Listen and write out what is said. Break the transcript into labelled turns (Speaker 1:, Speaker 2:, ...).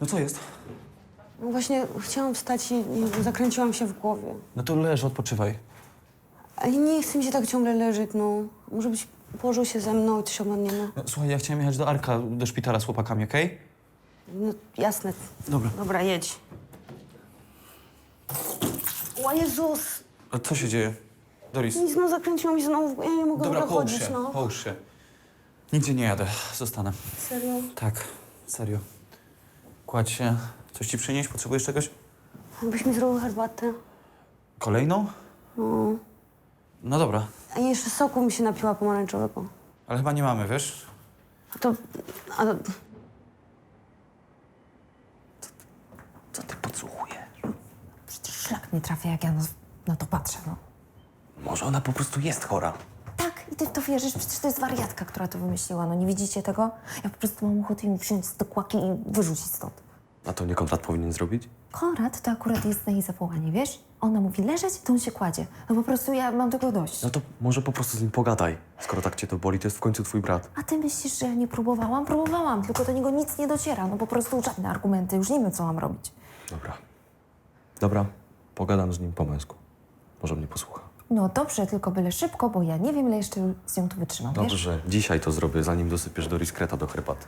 Speaker 1: No co jest?
Speaker 2: Właśnie chciałam wstać i, i zakręciłam się w głowie.
Speaker 1: No to leż, odpoczywaj.
Speaker 2: Ale nie chce mi się tak ciągle leżeć, no. Może byś położył się ze mną i się ogarniemy.
Speaker 1: No, słuchaj, ja chciałem jechać do Arka, do szpitala z chłopakami, okej?
Speaker 2: No jasne.
Speaker 1: Dobra.
Speaker 2: Dobra, jedź. O Jezus!
Speaker 1: A co się dzieje? Doris,
Speaker 2: Nic, no zakręciłam się znowu, w głowie, ja nie mogę
Speaker 1: dobra, połóż
Speaker 2: chodzić,
Speaker 1: się,
Speaker 2: no.
Speaker 1: połóż się. Nigdzie nie jadę, zostanę.
Speaker 2: Serio?
Speaker 1: Tak, serio. Kładź się. Coś ci przynieść? Potrzebujesz czegoś?
Speaker 2: Byś mi zrobił herbatę?
Speaker 1: Kolejną?
Speaker 2: No.
Speaker 1: No dobra,
Speaker 2: A jeszcze soku mi się napiła pomarańczowego.
Speaker 1: ale chyba nie mamy, wiesz?
Speaker 2: A to... A to...
Speaker 1: Co ty podsłuchujesz?
Speaker 3: Przecież szlak nie trafia, jak ja na, na to patrzę, no.
Speaker 4: Może ona po prostu jest chora.
Speaker 3: I ty w to wierzysz? Przecież to jest wariatka, która to wymyśliła, no nie widzicie tego? Ja po prostu mam ochotę ją wziąć z dokłaki i wyrzucić stąd.
Speaker 4: A to nie Konrad powinien zrobić?
Speaker 3: Konrad to akurat jest na jej zawołanie, wiesz? Ona mówi leżeć, to on się kładzie. No po prostu ja mam tego dość.
Speaker 4: No to może po prostu z nim pogadaj. Skoro tak cię to boli, to jest w końcu twój brat.
Speaker 3: A ty myślisz, że ja nie próbowałam? Próbowałam, tylko do niego nic nie dociera. No po prostu żadne argumenty, już nie wiem, co mam robić.
Speaker 4: Dobra. Dobra, pogadam z nim po męsku. Może mnie posłucha.
Speaker 3: No dobrze, tylko byle szybko, bo ja nie wiem, ile jeszcze z nią tu wytrzymam, wiesz?
Speaker 4: Dobrze, dzisiaj to zrobię, zanim dosypiesz do riskreta do herbaty.